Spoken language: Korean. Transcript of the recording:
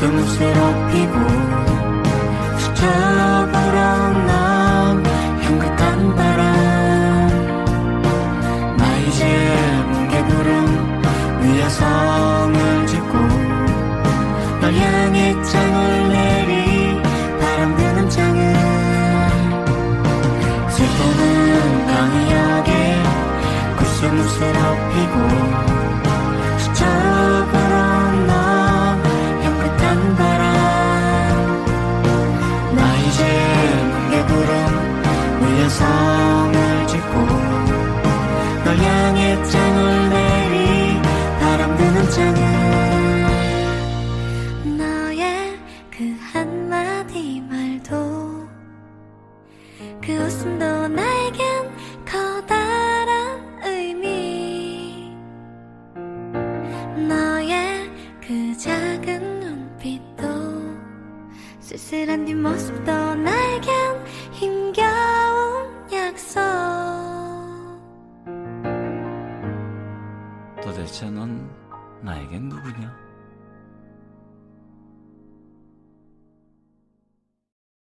웃음을 새롭히고 스쳐 불어온 향긋한 바람. 나 이제 뭉게구름 위에 성을 짓고 널 향해 창을 내리 바람 드는 창을. 슬픔은 강하게 웃음을 새롭히고 스쳐 성을 짓고 널 향해 창을 내리 바람 드는 창을 너의 그 한마디 말도 그 웃음도 나에겐 커다란 의미 너의 그 작은 눈빛도 쓸쓸한 뒷모습도 나 도대체 넌 나에겐 누구냐?